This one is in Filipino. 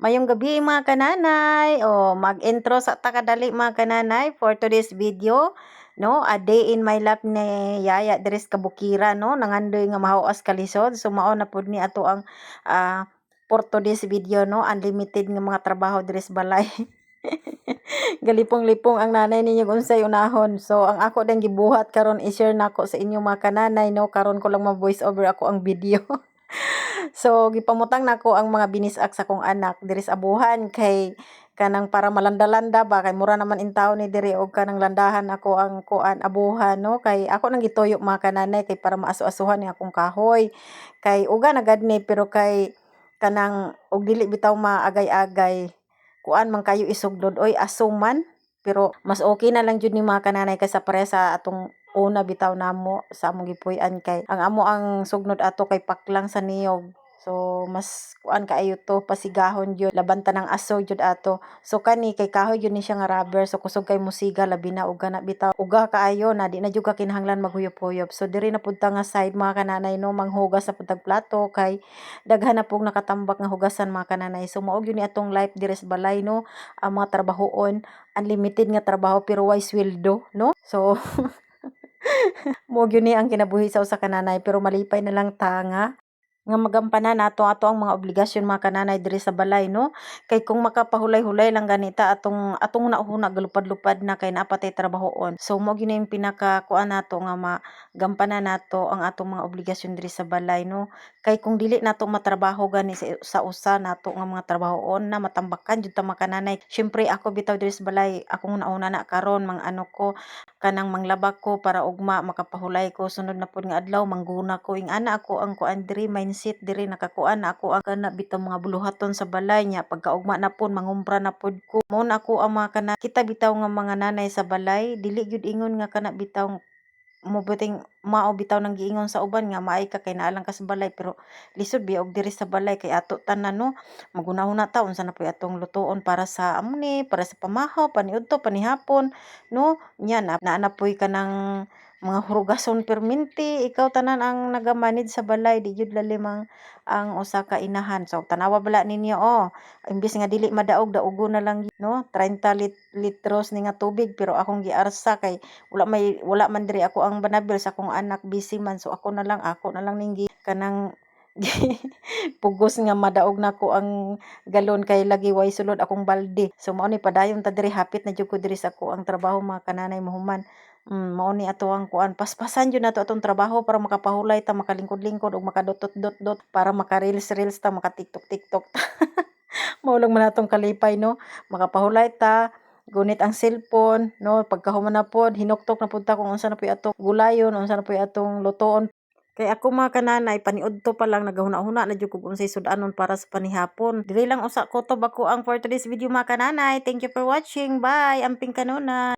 Mayong gabi mga kananay. O mag-intro sa takadali mga kananay for today's video. No, a day in my life ni Yaya Dres Kabukira no nangandoy nga mahawas kalisod. So mao na pud ni ato ang ah, for today's video no unlimited nga mga trabaho dres balay. Galipong-lipong ang nanay ninyo unsay unahon. So ang ako din gibuhat karon i-share nako sa inyo mga kananay no karon ko lang ma-voice over ako ang video. So gipamutang nako ang mga binisak sa kong anak. Diri sa abuhan kay kanang para malanda-landa ba kay mura naman in town ni diri og kanang landahan ako ang kuan abuhan no? Kay ako nang gituyo mga kananay kay para maaso-asuhan ni akong kahoy. Kay uga na gad ni pero kay kanang og dili bitaw maagay-agay kuan man kayo isugdod oy asuman pero mas okay na lang jud ni mga kananay kaysa pare sa atong una bitaw namo sa among gipuy-an. Kay ang amo ang sugnod ato kay paklang sa niyog So mas kuan kaayo to pasigahon jud laban tanang aso jud ato. So kani kay kahoy jud ni siya nga rubber so kusog kay musiga labi na uga na bitaw. Uga kaayo na di na jud ka kinahanglan maghuyop-huyop. So diri na pud ta nga side mga kananay no manghugas sa pud tag plato kay daghan na pug nakatambak nga hugasan mga kananay. So mao gyud ni atong life diri sa balay no ang mga trabahoon unlimited nga trabaho pero why sweldo no. So mo gyud ni ang kinabuhi sa usa ka nanay pero malipay na lang ta nga magampanan nato ato ang mga obligasyon mga kananay diri sa balay no? Kay kung makapahulay-hulay lang ganita atong atong nauna galupad-lupad na kay napatay trabahoon. So mo gyud yung pinaka kuan nato nga magampanan nato ang atong mga obligasyon diri sa balay no? Kay kung dili nato matrabaho gani sa, sa usa nato nga mga trabahoon na matambakan jud ta mga kananay syempre ako bitaw diri sa balay akong nauna na karon mang ano ko kanang manglaba ko para ugma makapahulay ko sunod na pud nga adlaw mangguna ko ing ana ako ang kuan diri mindset diri nakakuan na ako ang kana bitaw mga buluhaton sa balay niya. Pagkaugma na pud mangumpra na pud ko. Mo na ako ang mga kana kita bitaw nga mga nanay sa balay. Dili gyud ingon nga kana bitaw mo buting mao bitaw nang giingon sa uban nga maay ka kay naa lang ka sa balay. Pero lisod biya og diri sa balay kay ato tanan no? Magunahon na ta unsa na puy atong lutuon para sa amo ni para sa pamahaw paniudto panihapon no? Nya na naa na puy kanang mga hurugason perminti ikaw tanan ang nagamanid sa balay di jud lalim ang, usa ka inahan. So tanawa bala ninyo oh. Imbis nga dili madaog daugo na lang no? 30 lit litros ni nga tubig pero akong giarsa kay wala may wala man diri ako ang banabil sa akong anak busy man. So ako na lang ako na lang ning kanang pugos nga madaog nako ang galon kay lagi way sulod akong balde. So mao ni padayon ta diri hapit na jud ko diri sa ako ang trabaho mga kananay mahuman mm, mao ni ato ang kuan paspasan jud nato atong trabaho para makapahulay ta makalingkod-lingkod ug makadotot-dot para maka-reels-reels ta maka-tiktok-tiktok ta. Mao lang man atong kalipay no? Makapahulay ta gunit ang cellphone no? Pagkahuman na pod hinuktok na pud ta kung unsa na puy atong gulayon unsa na puy atong lutoon Kay ako mga kananay, paniudto pa lang nagahuna-huna na jud kog unsay sudanon para sa panihapon. Dili lang usa ko to bako ang for today's video mga kananay. Thank you for watching. Bye. Amping kanuna.